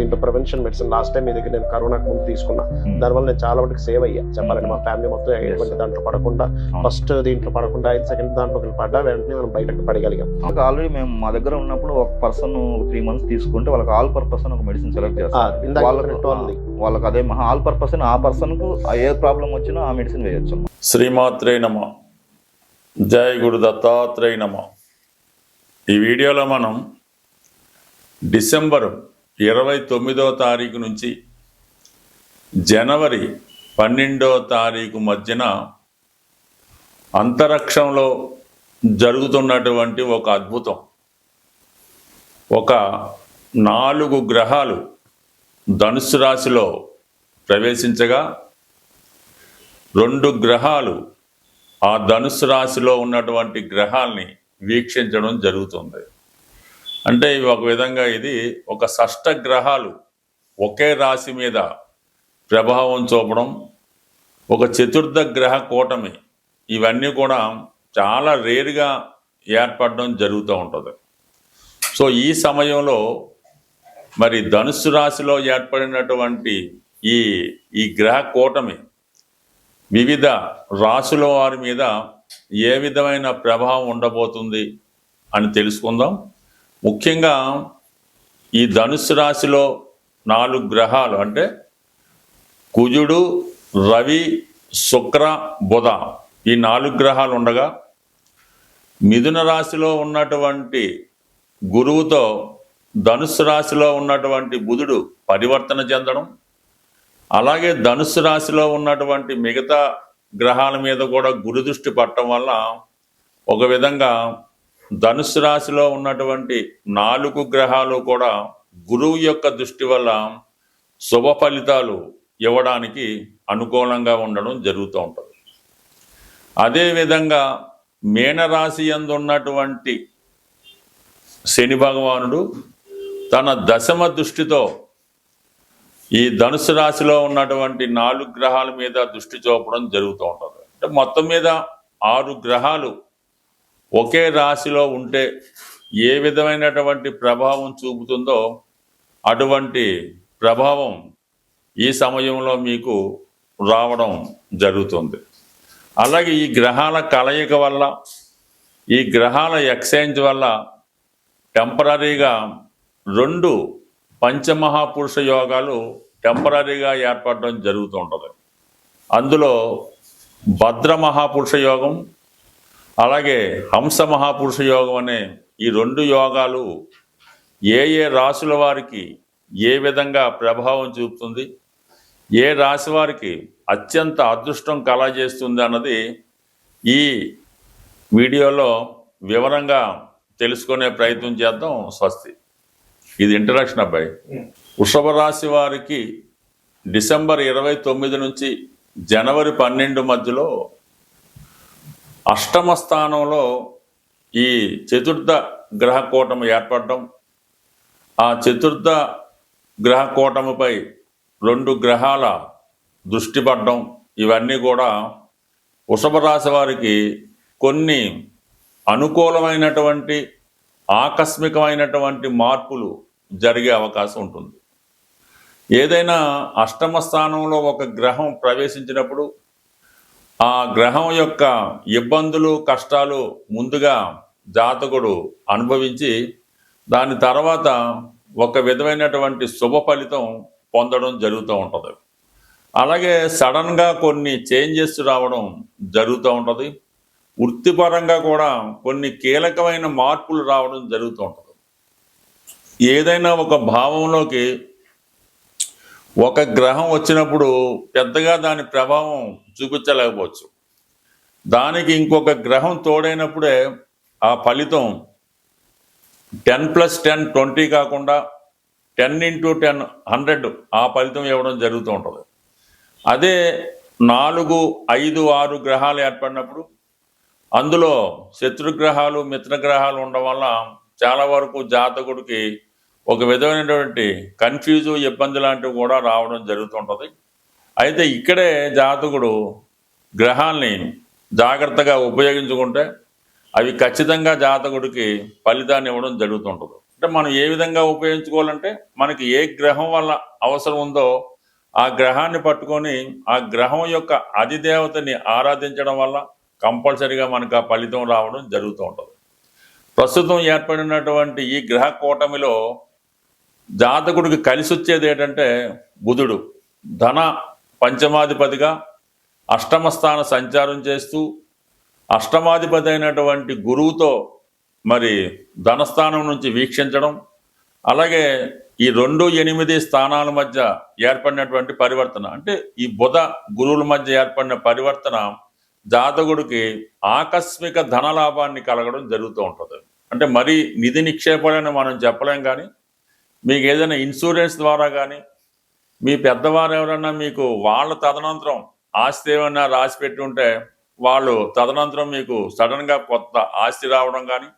దీంట్లో prevention medicine last time మీ దగ్గర నేను కరోనాకు ముందు తీసుకున్నా. దానివల్ల నేను చాలా మటుకు సేవ్ అయ్యా. చెప్పాలంటే మా ఫ్యామిలీ మొత్తం ఎటువంటి దాంట్లో పడకుండా ఫస్ట్ దీంట్లో పడకుండా ఐదు సెకండ్ దాంట్లో పడ్డా వెంటనే మనం బయటకు పడగలిగాం. ఆల్రెడీ మేము మా దగ్గర ఉన్నప్పుడు ఒక పర్సన్ త్రీ మంత్స్ తీసుకుంటే వాళ్ళకి ఆల్ పర్పస్ అని ఒక మెడిసిన్ సెలెక్ట్ చేస్తారు. వాళ్ళకు. వాళ్ళకి అదే ఆల్ పర్పస్ ఆ పర్సన్కు ఏ ప్రాబ్లం వచ్చినా ఆ మెడిసిన్ వేయొచ్చు శ్రీమాత్రే నమ. జయ గురు దత్తాత్రేయ నమ. ఈ వీడియోలో మనం డిసెంబర్ ఇరవై తొమ్మిదో తారీఖు నుంచి జనవరి పన్నెండో తారీఖు మధ్యన అంతరిక్షంలో జరుగుతున్నటువంటి ఒక అద్భుతం. ఒక నాలుగు గ్రహాలు ధనుసు రాశిలో ప్రవేశించగా రెండు గ్రహాలు ఆ ధనుసు రాశిలో ఉన్నటువంటి గ్రహాల్ని వీక్షించడం జరుగుతుంది. అంటే ఇవి ఒక విధంగా ఇది ఒక షష్ట గ్రహాలు ఒకే రాశి మీద ప్రభావం చూపడం ఒక చతుర్థ గ్రహ కూటమి ఇవన్నీ కూడా చాలా రేరుగా ఏర్పడడం జరుగుతూ ఉంటుంది. సో ఈ సమయంలో మరి ధనుసు రాశిలో ఏర్పడినటువంటి ఈ ఈ గ్రహ కూటమి వివిధ రాశుల వారి మీద ఏ విధమైన ప్రభావం ఉండబోతుంది అని తెలుసుకుందాం. ముఖ్యంగా ఈ ధనుసు రాశిలో నాలుగు గ్రహాలు అంటే కుజుడు రవి శుక్ర బుధ ఈ నాలుగు గ్రహాలు ఉండగా మిథున రాశిలో ఉన్నటువంటి గురువుతో ధనుసు రాశిలో ఉన్నటువంటి బుధుడు పరివర్తన చెందడం అలాగే ధనుసు రాశిలో ఉన్నటువంటి మిగతా గ్రహాల మీద కూడా గురుదృష్టి పట్టడం వల్ల ఒక విధంగా ధనుసు రాశిలో ఉన్నటువంటి నాలుగు గ్రహాలు కూడా గురువు యొక్క దృష్టి వల్ల శుభ ఫలితాలు ఇవ్వడానికి అనుకూలంగా ఉండడం జరుగుతూ ఉంటుంది. అదేవిధంగా మీనరాశి యందు ఉన్నటువంటి శని భగవానుడు తన దశమ దృష్టితో ఈ ధనుసు రాశిలో ఉన్నటువంటి నాలుగు గ్రహాల మీద దృష్టి చూపడం జరుగుతూ ఉంటుంది. అంటే మొత్తం మీద ఆరు గ్రహాలు ఒకే రాశిలో ఉంటే ఏ విధమైనటువంటి ప్రభావం చూపుతుందో అటువంటి ప్రభావం ఈ సమయంలో మీకు రావడం జరుగుతుంది. అలాగే ఈ గ్రహాల కలయిక వల్ల ఈ గ్రహాల ఎక్స్చేంజ్ వల్ల టెంపరీగా రెండు పంచమహాపురుష యోగాలు టెంపరీగా ఏర్పడడం జరుగుతూ ఉంటుంది. అందులో భద్ర మహాపురుష యోగం అలాగే హంస మహాపురుష యోగం అనే ఈ రెండు యోగాలు ఏ ఏ రాసుల వారికి ఏ విధంగా ప్రభావం చూపుతుంది ఏ రాశి వారికి అత్యంత అదృష్టం కలగజేస్తుంది అన్నది ఈ వీడియోలో వివరంగా తెలుసుకునే ప్రయత్నం చేద్దాం స్వస్తి. ఇది ఇంట్రడక్షన్ అబ్బాయి. వృషభ రాశి వారికి డిసెంబర్ ఇరవై తొమ్మిది నుంచి జనవరి పన్నెండు మధ్యలో అష్టమ స్థానంలో ఈ చతుర్థ గ్రహ కూటమి ఏర్పడడం ఆ చతుర్థ గ్రహ కూటమిపై రెండు గ్రహాల దృష్టి పడడం ఇవన్నీ కూడా వృషభ రాశి వారికి కొన్ని అనుకూలమైనటువంటి ఆకస్మికమైనటువంటి మార్పులు జరిగే అవకాశం ఉంటుంది. ఏదైనా అష్టమ స్థానంలో ఒక గ్రహం ప్రవేశించినప్పుడు ఆ గ్రహం యొక్క ఇబ్బందులు కష్టాలు ముందుగా జాతకుడు అనుభవించి దాని తర్వాత ఒక విధమైనటువంటి శుభ ఫలితం పొందడం జరుగుతూ ఉంటుంది. అలాగే సడన్గా కొన్ని చేంజెస్ రావడం జరుగుతూ ఉంటుంది. వృత్తిపరంగా కూడా కొన్ని కీలకమైన మార్పులు రావడం జరుగుతూ ఉంటుంది. ఏదైనా ఒక భావంలోకి ఒక గ్రహం వచ్చినప్పుడు పెద్దగా దాని ప్రభావం చూపించలేకపోవచ్చు. దానికి ఇంకొక గ్రహం తోడైనప్పుడే ఆ ఫలితం టెన్ ప్లస్ టెన్ ట్వంటీ కాకుండా టెన్ ఇంటూ టెన్ హండ్రెడ్ ఆ ఫలితం ఇవ్వడం జరుగుతూ ఉంటుంది. అదే నాలుగు ఐదు ఆరు గ్రహాలు ఏర్పడినప్పుడు అందులో శత్రుగ్రహాలు మిత్రగ్రహాలు ఉండడం వల్ల చాలా వరకు జాతకుడికి ఒక విధమైనటువంటి కన్ఫ్యూజు ఇబ్బంది లాంటివి కూడా రావడం జరుగుతుంటుంది. అయితే ఇక్కడే జాతకుడు గ్రహాల్ని జాగ్రత్తగా ఉపయోగించుకుంటే అవి ఖచ్చితంగా జాతకుడికి ఫలితాన్ని ఇవ్వడం జరుగుతుంటుంది. అంటే మనం ఏ విధంగా ఉపయోగించుకోవాలంటే మనకి ఏ గ్రహం వల్ల అవసరం ఉందో ఆ గ్రహాన్ని పట్టుకొని ఆ గ్రహం యొక్క అధిదేవతని ఆరాధించడం వల్ల కంపల్సరిగా మనకు ఆ ఫలితం రావడం జరుగుతూ ఉంటుంది ప్రస్తుతం ఏర్పడినటువంటి ఈ గ్రహ కూటమిలో జాతకుడికి కలిసి వచ్చేది ఏంటంటే బుధుడు. ధన పంచమాధిపతిగా అష్టమ స్థాన సంచారం చేస్తూ అష్టమాధిపతి అయినటువంటి గురువుతో మరి ధనస్థానం నుంచి వీక్షించడం అలాగే ఈ రెండు ఎనిమిది స్థానాల మధ్య ఏర్పడినటువంటి పరివర్తన. అంటే ఈ బుధ గురువుల మధ్య ఏర్పడిన పరివర్తన జాతకుడికి ఆకస్మిక ధన లాభాన్ని కలగడం జరుగుతూ ఉంటుంది. అంటే మరి నిధి నిక్షేపాలని మనం చెప్పలేం కానీ మీకు ఏదైనా ఇన్సూరెన్స్ ద్వారా కానీ మీ పెద్దవారు ఎవరైనా మీకు వాళ్ళ తదనంతరం ఆస్తి ఏమైనా రాసి పెట్టి ఉంటే వాళ్ళు తదనంతరం మీకు సడన్గా కొత్త ఆస్తి రావడం కానీ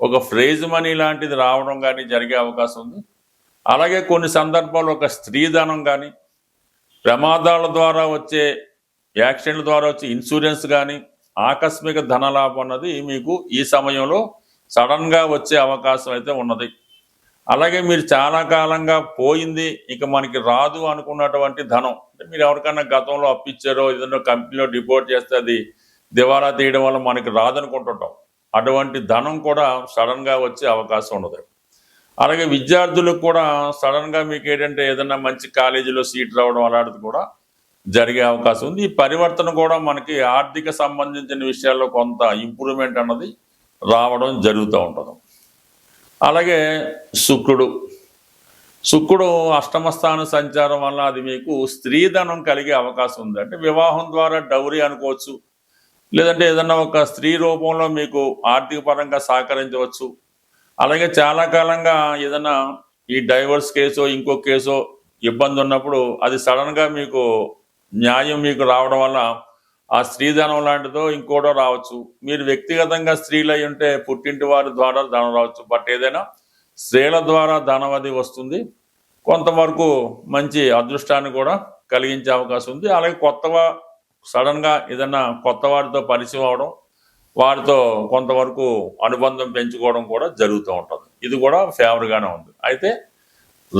ఒక ఫ్రేజ్ మనీ లాంటిది రావడం కానీ జరిగే అవకాశం ఉంది. అలాగే కొన్ని సందర్భాల్లో ఒక స్త్రీధనం కానీ ప్రమాదాల ద్వారా వచ్చే యాక్సిడెంట్ల ద్వారా వచ్చే ఇన్సూరెన్స్ కానీ ఆకస్మిక ధనలాభం అన్నది మీకు ఈ సమయంలో సడన్గా వచ్చే అవకాశం అయితే ఉన్నది. అలాగే మీరు చాలా కాలంగా పోయింది ఇక మనకి రాదు అనుకున్నటువంటి ధనం. అంటే మీరు ఎవరికైనా గతంలో అప్పిచ్చారో ఏదైనా కంపెనీలో డిపోర్ట్ చేస్తే అది దివాలా తీయడం వల్ల మనకి రాదనుకుంటుంటాం. అటువంటి ధనం కూడా సడన్గా వచ్చే అవకాశం ఉండదు. అలాగే విద్యార్థులకు కూడా సడన్గా మీకు ఏంటంటే ఏదైనా మంచి కాలేజీలో సీట్ రావడం అలాంటిది కూడా జరిగే అవకాశం ఉంది. ఈ పరివర్తన కూడా మనకి ఆర్థిక సంబంధించిన విషయాల్లో కొంత ఇంప్రూవ్మెంట్ అన్నది రావడం జరుగుతూ ఉంటుంది. అలాగే శుక్రుడు. శుక్రుడు అష్టమస్థాన సంచారం వల్ల అది మీకు స్త్రీధనం కలిగే అవకాశం ఉంది. అంటే వివాహం ద్వారా డౌరీ అనుకోవచ్చు. లేదంటే ఏదన్నా ఒక స్త్రీ రూపంలో మీకు ఆర్థిక పరంగా సహకరించవచ్చు. అలాగే చాలా కాలంగా ఏదైనా ఈ డైవర్స్ కేసో ఇంకో కేసో ఇబ్బంది ఉన్నప్పుడు అది సడన్గా మీకు న్యాయం మీకు రావడం వల్ల ఆ స్త్రీధనం లాంటిదో ఇంకోటో రావచ్చు. మీరు వ్యక్తిగతంగా స్త్రీలు అయి ఉంటే పుట్టింటి వారి ద్వారా ధనం రావచ్చు. బట్ ఏదైనా స్త్రీల ద్వారా ధనం అది వస్తుంది. కొంతవరకు మంచి అదృష్టాన్ని కూడా కలిగించే అవకాశం ఉంది. అలాగే కొత్తగా సడన్గా ఏదైనా కొత్త వారితో పరిచయం అవడం వారితో కొంతవరకు అనుబంధం పెంచుకోవడం కూడా జరుగుతూ ఉంటుంది. ఇది కూడా ఫేవర్గానే ఉంది. అయితే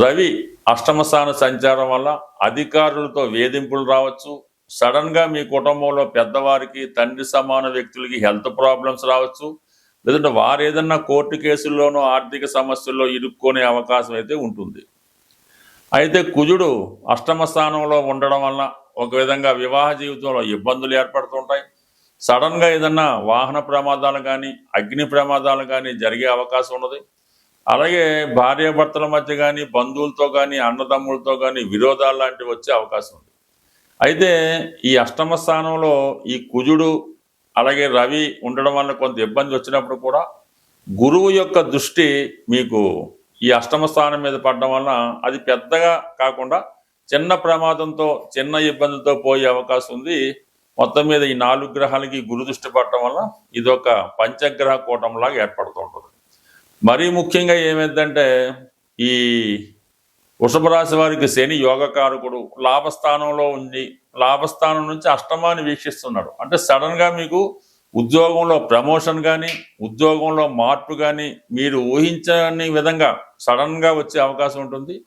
రవి అష్టమ స్థాన సంచారం వల్ల అధికారులతో వేధింపులు రావచ్చు. సడన్గా మీ కుటుంబంలో పెద్దవారికి తండ్రి సమాన వ్యక్తులకి హెల్త్ ప్రాబ్లమ్స్ రావచ్చు. లేదంటే వారు ఏదన్నా కోర్టు కేసుల్లోనో ఆర్థిక సమస్యల్లో ఇరుక్కునే అవకాశం అయితే ఉంటుంది. అయితే కుజుడు అష్టమ స్థానంలో ఉండడం వల్ల ఒక విధంగా వివాహ జీవితంలో ఇబ్బందులు ఏర్పడుతుంటాయి. సడన్గా ఏదన్నా వాహన ప్రమాదాలు కానీ అగ్ని ప్రమాదాలు కానీ జరిగే అవకాశం ఉన్నది. అలాగే భార్యాభర్తల మధ్య కానీ బంధువులతో కానీ అన్నదమ్ములతో కానీ విరోధాలు లాంటివి వచ్చే అవకాశం ఉంది. అయితే ఈ అష్టమ స్థానంలో ఈ కుజుడు అలాగే రవి ఉండడం వల్ల కొంత ఇబ్బంది వచ్చినప్పుడు కూడా గురువు యొక్క దృష్టి మీకు ఈ అష్టమ స్థానం మీద పడడం వలన అది పెద్దగా కాకుండా చిన్న ప్రమాదంతో చిన్న ఇబ్బందితో పోయే అవకాశం ఉంది. మొత్తం మీద ఈ నాలుగు గ్రహాలకి గురు దృష్టి పడటం వల్ల ఒక పంచగ్రహ కూటంలాగా ఏర్పడుతూ ఉంటుంది. మరీ ముఖ్యంగా ఏమైందంటే ఈ వృషభ రాశి వారికి శని యోగకారకుడు లాభస్థానంలో ఉంది లాభస్థానం నుంచి అష్టమాన్ని వీక్షిస్తున్నాడు. అంటే సడన్గా మీకు ఉద్యోగంలో ప్రమోషన్ కానీ ఉద్యోగంలో మార్పు కానీ మీరు ఊహించని విధంగా సడన్గా వచ్చే అవకాశం ఉంటుంది.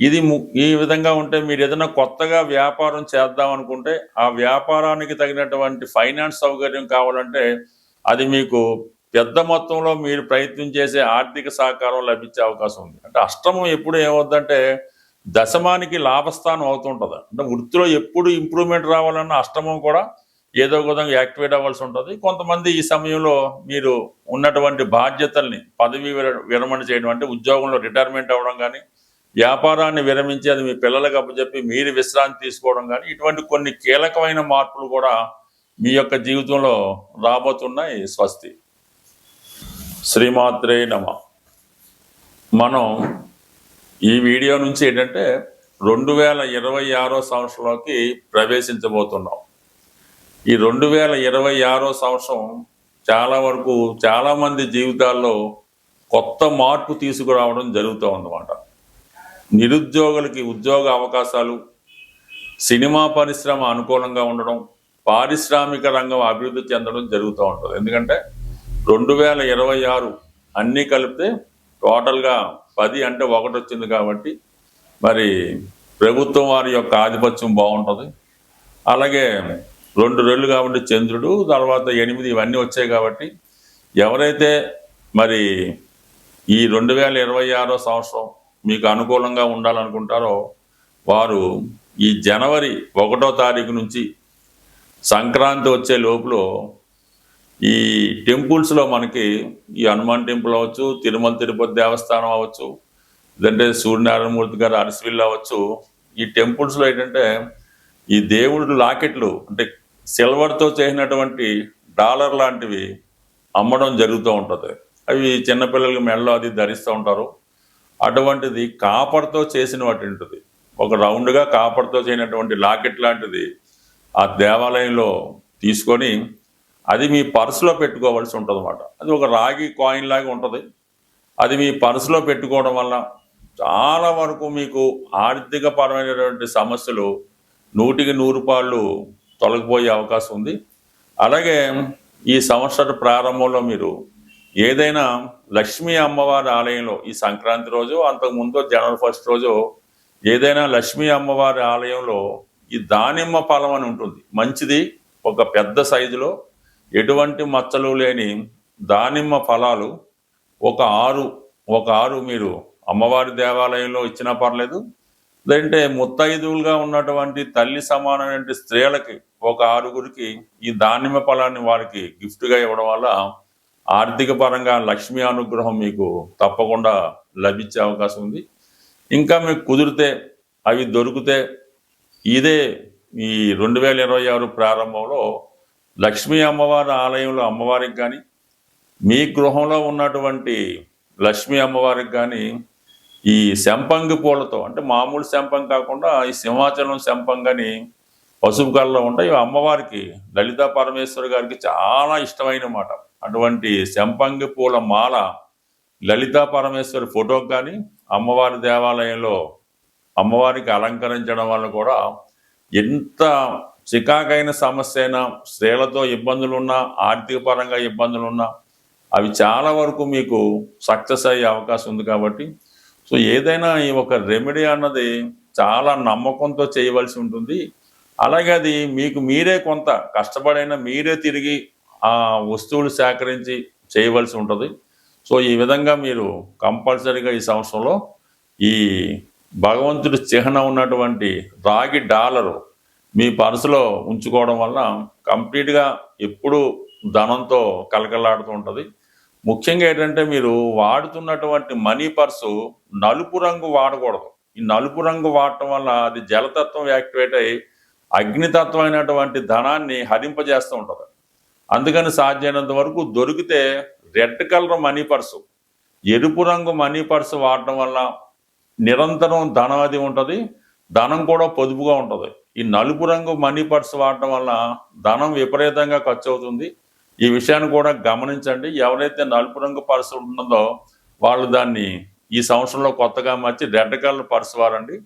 ఇది ము- ఈ విధంగా ఉంటే మీరు ఏదైనా కొత్తగా వ్యాపారం చేద్దాం అనుకుంటే ఆ వ్యాపారానికి తగినటువంటి ఫైనాన్స్ సౌకర్యం కావాలంటే అది మీకు పెద్ద మొత్తంలో మీరు ప్రయత్నం చేసే ఆర్థిక సహకారం లభించే అవకాశం ఉంది. అంటే అష్టమం ఎప్పుడు ఏమవుద్దంటే దశమానికి లాభస్థానం అవుతుంటుంది. అంటే వృత్తిలో ఎప్పుడు ఇంప్రూవ్మెంట్ రావాలన్నా అష్టమం కూడా ఏదో ఒక విధంగా యాక్టివేట్ అవ్వాల్సి ఉంటుంది. కొంతమంది ఈ సమయంలో మీరు ఉన్నటువంటి బాధ్యతల్ని పదవి విర- విరమణ చేయడం అంటే ఉద్యోగంలో రిటైర్మెంట్ అవ్వడం కానీ వ్యాపారాన్ని విరమించి అది మీ పిల్లలకు అప్పచెప్పి మీరు విశ్రాంతి తీసుకోవడం కానీ ఇటువంటి కొన్ని కీలకమైన మార్పులు కూడా మీ యొక్క జీవితంలో రాబోతున్నాయి స్వస్తి. శ్రీమాత్రే నమ. మనం ఈ వీడియో నుంచి ఏంటంటే రెండు వేల ఇరవై ఆరో సంవత్సరంలోకి ప్రవేశించబోతున్నాం. ఈ రెండు వేల ఇరవై ఆరో సంవత్సరం చాలా వరకు చాలామంది జీవితాల్లో కొత్త మార్పు తీసుకురావడం జరుగుతూ ఉందన్నమాట. నిరుద్యోగులకి ఉద్యోగ అవకాశాలు సినిమా పరిశ్రమ అనుకూలంగా ఉండడం పారిశ్రామిక రంగం అభివృద్ధి చెందడం జరుగుతూ ఉంటుంది. ఎందుకంటే రెండు వేల ఇరవై ఆరు అన్నీ కలిపితే టోటల్గా పది అంటే ఒకటి వచ్చింది కాబట్టి మరి ప్రభుత్వం వారి యొక్క ఆధిపత్యం బాగుంటుంది. అలాగే రెండు రెళ్ళు కాబట్టి చంద్రుడు తర్వాత ఎనిమిది ఇవన్నీ వచ్చాయి కాబట్టి ఎవరైతే మరి ఈ రెండు వేల ఇరవై ఆరో సంవత్సరం మీకు అనుకూలంగా ఉండాలనుకుంటారో వారు ఈ జనవరి ఒకటో తారీఖు నుంచి సంక్రాంతి వచ్చే లోపల ఈ టెంపుల్స్లో మనకి ఈ హనుమాన్ టెంపుల్ అవ్వచ్చు తిరుమల తిరుపతి దేవస్థానం అవ్వచ్చు లేదంటే సూర్యనారాయణమూర్తి గారు అరసివిల్ అవ్వచ్చు. ఈ టెంపుల్స్లో ఏంటంటే ఈ దేవుడు లాకెట్లు అంటే సిల్వర్తో చేసినటువంటి డాలర్ లాంటివి అమ్మడం జరుగుతూ ఉంటుంది. అవి చిన్నపిల్లలకి మెడలో అది ధరిస్తూ ఉంటారు. అటువంటిది కాపర్తో చేసినటువంటిది ఒక రౌండ్గా కాపర్తో చేయనటువంటి లాకెట్ లాంటిది ఆ దేవాలయంలో తీసుకొని అది మీ పర్సులో పెట్టుకోవాల్సి ఉంటుంది అన్నమాట అది ఒక రాగి కాయిన్ లాగా ఉంటుంది. అది మీ పర్సులో పెట్టుకోవడం వల్ల చాలా వరకు మీకు ఆర్థిక పరమైనటువంటి సమస్యలు నూటికి నూరు పాళ్ళు తొలగిపోయే అవకాశం ఉంది. అలాగే ఈ సంవత్సర ప్రారంభంలో మీరు ఏదైనా లక్ష్మీ అమ్మవారి ఆలయంలో ఈ సంక్రాంతి రోజు అంతకుముందు జనవరి ఫస్ట్ రోజు ఏదైనా లక్ష్మీ అమ్మవారి ఆలయంలో ఈ దానిమ్మ ఫలం అని ఉంటుంది. మంచిది ఒక పెద్ద సైజులో ఎటువంటి మచ్చలు లేని దానిమ్మ ఫలాలు ఒక ఆరు ఒక ఆరు మీరు అమ్మవారి దేవాలయంలో ఇచ్చినా పర్లేదు. లేదంటే ముత్తైదువులుగా ఉన్నటువంటి తల్లి సమానమైన స్త్రీలకి ఒక ఆరుగురికి ఈ దానిమ్మ ఫలాన్ని వారికి గిఫ్ట్గా ఇవ్వడం వల్ల ఆర్థిక పరంగా లక్ష్మీ అనుగ్రహం మీకు తప్పకుండా లభించే అవకాశం ఉంది. ఇంకా మీకు కుదిరితే అవి దొరికితే ఇదే ఈ రెండు వేల ఇరవై ఆరు ప్రారంభంలో లక్ష్మీ అమ్మవారి ఆలయంలో అమ్మవారికి కానీ మీ గృహంలో ఉన్నటువంటి లక్ష్మీ అమ్మవారికి కానీ ఈ శంపంగి పూలతో అంటే మామూలు శంపం కాకుండా ఈ సింహాచలం శంపం కానీ పసుపు కళ్ళలో ఉంటాయి అమ్మవారికి లలితా పరమేశ్వరి గారికి చాలా ఇష్టమైన మాట. అటువంటి శంపంగి పూల మాల లలితా పరమేశ్వరి ఫోటో కానీ అమ్మవారి దేవాలయంలో అమ్మవారికి అలంకరించడం వల్ల కూడా ఎంత చికాకైన సమస్య అయినా స్త్రీలతో ఇబ్బందులున్నా ఆర్థిక పరంగా ఇబ్బందులున్నా అవి చాలా వరకు మీకు సక్సెస్ అయ్యే అవకాశం ఉంది కాబట్టి. సో ఏదైనా ఈ ఒక రెమెడీ అన్నది చాలా నమ్మకంతో చేయవలసి ఉంటుంది. అలాగే అది మీకు మీరే కొంత కష్టపడైనా మీరే తిరిగి ఆ వస్తువులు సేకరించి చేయవలసి ఉంటుంది. సో ఈ విధంగా మీరు కంపల్సరీగా ఈ సంవత్సరంలో ఈ భగవంతుడి చిహ్నం ఉన్నటువంటి రాగి డాలరు మీ పర్సులో ఉంచుకోవడం వల్ల కంప్లీట్గా ఎప్పుడు ధనంతో కలకలాడుతూ ఉంటుంది. ముఖ్యంగా ఏంటంటే మీరు వాడుతున్నటువంటి మనీ పర్సు నలుపు రంగు వాడకూడదు. ఈ నలుపు రంగు వాడటం వల్ల అది జలతత్వం యాక్టివేట్ అయ్యి అగ్నితత్వం అయినటువంటి ధనాన్ని హరింపజేస్తూ ఉంటుంది. అందుకని సాధ్యమైనంత వరకు దొరికితే రెడ్ కలర్ మనీ పర్సు ఎరుపు రంగు మనీ పర్సు వాడటం వల్ల నిరంతరం ధనం అది ఉంటుంది. ధనం కూడా పొదుపుగా ఉంటుంది. ఈ నలుపు రంగు మనీ పర్స్ వాడటం వల్ల ధనం విపరీతంగా ఖర్చు అవుతుంది ఈ విషయాన్ని కూడా గమనించండి. ఎవరైతే నలుపు రంగు పర్సు ఉంటుందో వాళ్ళు దాన్ని ఈ సంవత్సరంలో కొత్తగా మార్చి రెడ్ కలర్ పర్స్ వాడండి.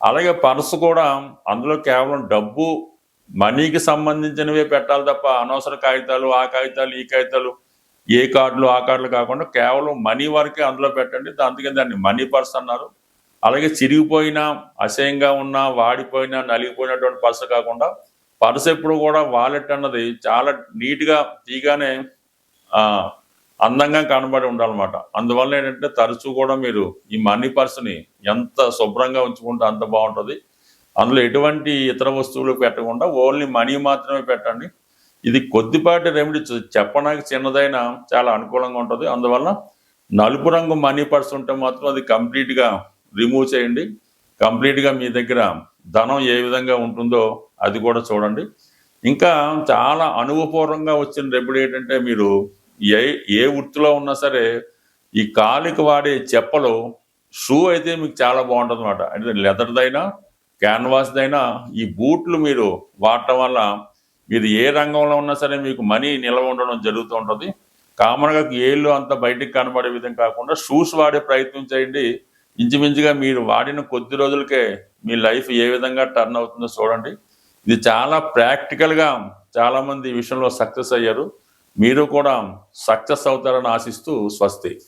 అలాగే పర్సు కూడా అందులో కేవలం డబ్బు మనీకి సంబంధించినవే పెట్టాలి తప్ప అనవసర కాగితాలు ఆ కాగితాలు ఈ కాగితాలు ఏ కార్డులు ఆ కార్డులు కాకుండా కేవలం మనీ వరకే అందులో పెట్టండి. అందుకే దాన్ని మనీ పర్స్ అన్నారు. అలాగే చిరిగిపోయినా అసహ్యంగా ఉన్న వాడిపోయినా నలిగిపోయినటువంటి పర్స్ కాకుండా పర్స్ ఎప్పుడు కూడా వాలెట్ అన్నది చాలా నీట్గా తీగానే అందంగా కనబడి ఉండాలన్నమాట. అందువల్ల ఏంటంటే తరచూ కూడా మీరు ఈ మనీ పర్స్ని ఎంత శుభ్రంగా ఉంచుకుంటే అంత బాగుంటుంది. అందులో ఎటువంటి ఇతర వస్తువులు పెట్టకుండా ఓన్లీ మనీ మాత్రమే పెట్టండి. ఇది కొద్దిపాటి రెమెడీ చెప్పడానికి చిన్నదైనా చాలా అనుకూలంగా ఉంటుంది. అందువల్ల నలుపు రంగు మనీ పర్స్ ఉంటే మాత్రం అది కంప్లీట్గా రిమూవ్ చేయండి. కంప్లీట్గా మీ దగ్గర ధనం ఏ విధంగా ఉంటుందో అది కూడా చూడండి. ఇంకా చాలా అనుభవపూర్వంగా వచ్చిన రెమెడీ ఏంటంటే మీరు ఏ ఏ వృత్తిలో ఉన్నా సరే ఈ కాలికి వాడే చెప్పలు షూ అయితే మీకు చాలా బాగుంటుంది అనమాట అంటే లెదర్దైనా క్యాన్వాస్దైనా ఈ బూట్లు మీరు వాడటం వల్ల మీరు ఏ రంగంలో ఉన్నా సరే మీకు మనీ నిల్వ ఉండడం జరుగుతూ ఉంటుంది. కామన్గా ఏళ్ళు అంత బయటికి కనబడే విధంగా కాకుండా షూస్ వాడే ప్రయత్నం చేయండి. ఇంచుమించుగా మీరు వాడిన కొద్ది రోజులకే మీ లైఫ్ ఏ విధంగా టర్న్ అవుతుందో చూడండి. ఇది చాలా ప్రాక్టికల్గా చాలామంది ఈ విషయంలో సక్సెస్ అయ్యారు. మీరు కూడా సక్సెస్ అవుతారని ఆశిస్తూ స్వస్తి.